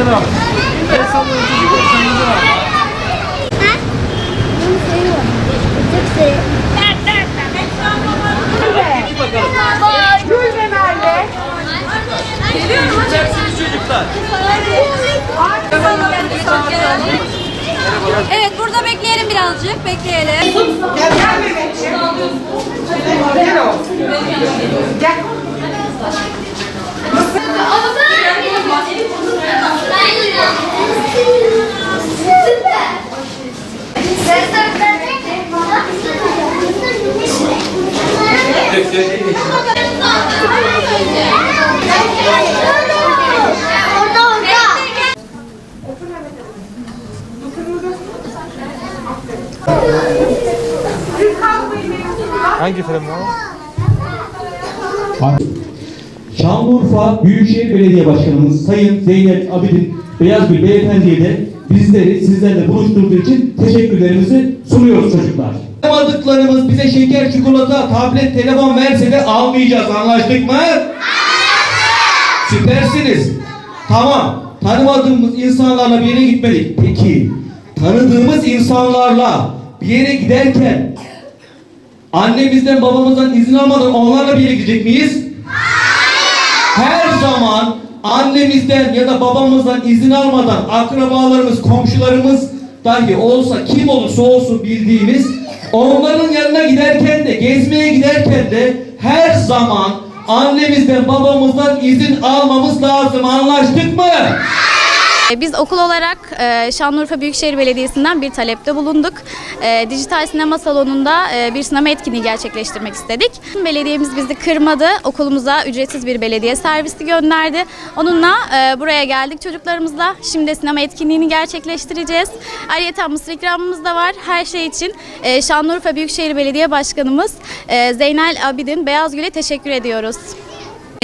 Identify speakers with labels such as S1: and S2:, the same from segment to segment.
S1: Var. El sallıyor çocuk. Kırmızı var.
S2: Bunu seviyorum. Çok seviyorum.
S3: Gülbe nerede?
S1: Gideceksiniz çocuklar.
S4: Evet burada bekleyelim birazcık. Bekleyelim.
S3: Gel gel Mehmetciğim.
S2: Orada orada.
S1: Hangi film?
S5: Şanlıurfa Büyükşehir Belediye Başkanımız Sayın Zeynep Abidin Beyazgül Beyefendi'ye de bizleri sizlerle buluşturduğu için teşekkürlerimizi sunuyoruz çocuklar. Almadıklarımız bize şeker, çikolata, tablet, telefon verse de almayacağız. Anlaştık mı? Süpersiniz. Tamam. Tanımadığımız insanlarla bir yere gitmedik. Peki tanıdığımız insanlarla bir yere giderken annemizden babamızdan izin almadan onlarla bir yere gidecek miyiz? Her zaman annemizden ya da babamızdan izin almadan akrabalarımız, komşularımız dahi olsa kim olursa olsun bildiğimiz onların yanına giderken de gezmeye giderken de her zaman annemizden babamızdan izin almamız lazım. Anlaştık mı?
S4: E, Biz okul olarak e, Şanlıurfa Büyükşehir Belediyesi'nden bir talepte bulunduk. E, Dijital sinema salonunda e, bir sinema etkinliği gerçekleştirmek istedik. Belediyemiz bizi kırmadı. Okulumuza ücretsiz bir belediye servisi gönderdi. Onunla buraya geldik çocuklarımızla. Şimdi sinema etkinliğini gerçekleştireceğiz. Ayrıca mısır ikramımız da var. Her şey için Şanlıurfa Büyükşehir Belediye Başkanımız Zeynel Abidin Beyazgül'e teşekkür ediyoruz.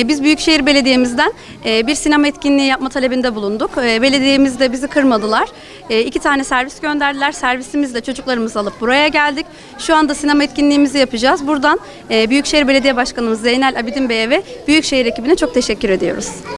S6: E, Biz Büyükşehir Belediye'mizden e, bir sinema etkinliği yapma talebinde bulunduk. E, Belediyemiz de bizi kırmadılar. İki tane servis gönderdiler. Servisimizle çocuklarımızı alıp buraya geldik. Şu anda sinema etkinliğimizi yapacağız. Buradan Büyükşehir Belediye Başkanımız Zeynel Abidin Bey'e ve Büyükşehir ekibine çok teşekkür ediyoruz.